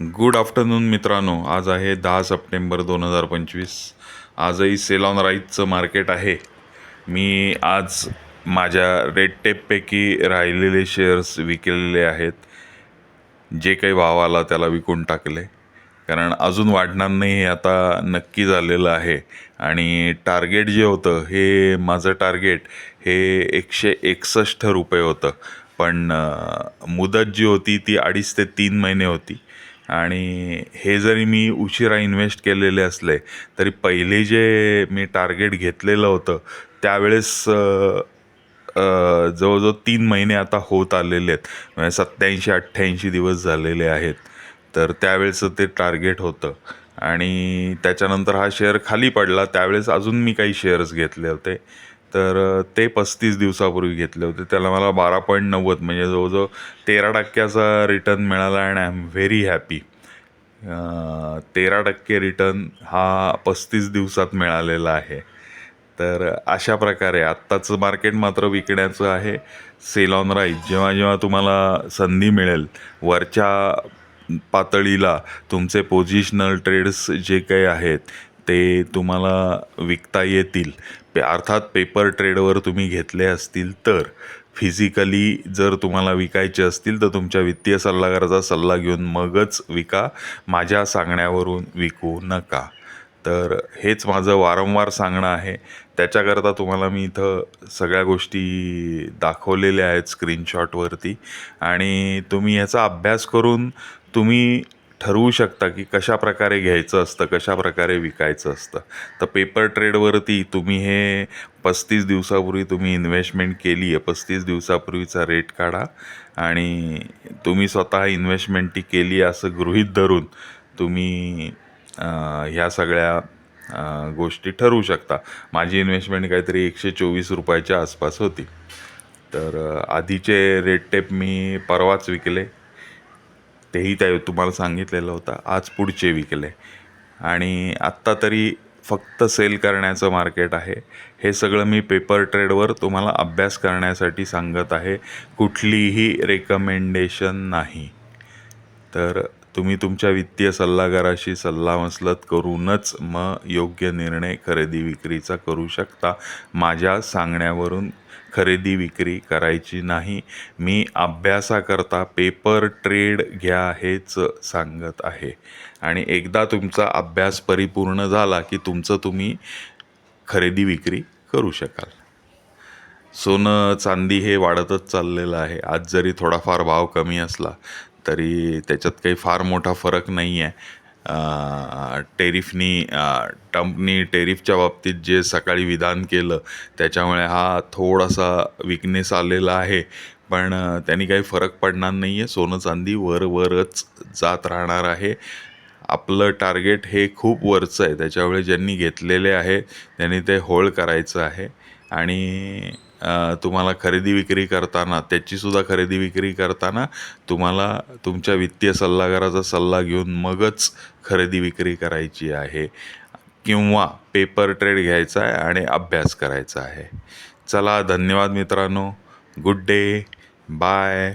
Good afternoon मित्रांनो. आज आहे दहा सप्टेंबर दोन हजार पंचवीस. आजही सेल ऑन राईजचं मार्केट आहे. मी आज माझ्या रेड टेपपैकी राहिलेले शेअर्स विकलेले आहेत. जे काही भाव आला त्याला विकून टाकले. कारण अजून वाढणार नाही हे आता नक्की झालेलं आहे. आणि टार्गेट जे होतं हे माझं टार्गेट हे एकशे एकसष्ट रुपये होतं. पण मुदत जी होती ती अडीच ते तीन महिने होती. आणि हे जरी मी उशिरा इन्व्हेस्ट केलेले असले तरी पहिले जे मी टार्गेट घेतलेलं होतं त्यावेळेस जवळजवळ तीन महिने आता होत आलेले आहेत. म्हणजे सत्याऐंशी अठ्ठ्याऐंशी दिवस झालेले आहेत. तर त्यावेळेचं ते टार्गेट होतं. आणि त्याच्यानंतर हा शेअर खाली पडला. त्यावेळेस अजून मी काही शेअर्स घेतले होते. तर ते पस्तीस दिवसापूर्वी घेतले होते. त्याला मला बारा पॉईंट नव्वद म्हणजे जवळजवळ तेरा टक्क्याचा रिटर्न मिळाला आणि आय एम व्हेरी हॅपी तेरा टक्के रिटर्न हा पस्तीस दिवसात मिळालेला आहे. तर अशा प्रकारे आत्ताचं मार्केट मात्र विकण्याचं आहे. सेल ऑन राईज जेव्हा जेव्हा तुम्हाला संधी मिळेल वरच्या पातळीला तुमचे पोझिशनल ट्रेड्स जे काही आहेत ते तुम्हाला विकता येतील. पे अर्थात पेपर ट्रेडवर तुम्ही घेतले असतील तर फिजिकली जर तुम्हाला विकायचे असतील तर तुमच्या वित्तीय सल्लागाराचा सल्ला घेऊन मगच विका. माझ्या सांगण्यावरून विकू नका. तर हेच माझं वारंवार सांगणं आहे. त्याच्याकरता तुम्हाला मी इथं सगळ्या गोष्टी दाखवलेल्या आहेत स्क्रीनशॉटवरती आणि तुम्ही याचा अभ्यास करून तुम्ही ठरवू शकता की कशा प्रकारे घ्यायचं असतं कशा प्रकारे विकायचं असतं. तर पेपर ट्रेडवरती तुम्ही हे पस्तीस दिवसापूर्वी तुम्ही इन्व्हेस्टमेंट केली आहे. पस्तीस दिवसापूर्वीचा रेट काढा आणि तुम्ही स्वतः इन्व्हेस्टमेंट ती केली असं गृहीत धरून तुम्ही ह्या सगळ्या गोष्टी ठरवू शकता. माझी इन्व्हेस्टमेंट काहीतरी एकशे चोवीस रुपयाच्या आसपास होती. तर आधीचे रेट टेप मी परवाच विकले. तेही त्या तुम्हाला सांगितलेलं होतं. आज पुढचे विकले. आणि आत्ता तरी फक्त सेल करण्याचं मार्केट आहे. हे सगळं मी पेपर ट्रेडवर तुम्हाला अभ्यास करण्यासाठी सांगत आहे. कुठलीही रेकमेंडेशन नाही. तर तुम्ही तुमच्या वित्तीय सल्लागाराशी सल्लामसलत करूनच मग योग्य निर्णय खरेदी विक्रीचा करू शकता. माझ्या सांगण्यावरून खरेदी विक्री करायची नाही. मी अभ्यासाकरता पेपर ट्रेड घ्या हेच सांगत आहे. आणि एकदा तुमचा अभ्यास परिपूर्ण झाला की तुमचं तुम्ही खरेदी विक्री करू शकाल. सोनं चांदी हे वाढतच चाललेलं आहे. आज जरी थोडाफार भाव कमी असला तरी त्याच्यात काही फार मोठा फरक नाही आहे. टेरिफनी ट्रम्पनी टेरिफच्या बाबतीत जे सकाळी विधान केलं त्याच्यामुळे हा थोडासा विकनेस आलेला आहे. पण त्यांनी काही फरक पडणार नाही आहे सोनं चांदी वरवरच जात राहणार आहे. आपलं टार्गेट हे खूप वरचं आहे. त्याच्यामुळे ज्यांनी घेतलेले आहे त्यांनी ते होल्ड करायचं आहे. आणि तुम्हाला खरेदी विक्री करताना त्याचीसुद्धा खरेदी विक्री करताना तुम्हाला तुमच्या वित्तीय सल्लागाराचा सल्ला घेऊन मगच खरेदी विक्री करायची आहे. किंवा पेपर ट्रेड घ्यायचा आहे आणि अभ्यास करायचा आहे. चला धन्यवाद मित्रांनो. Good day bye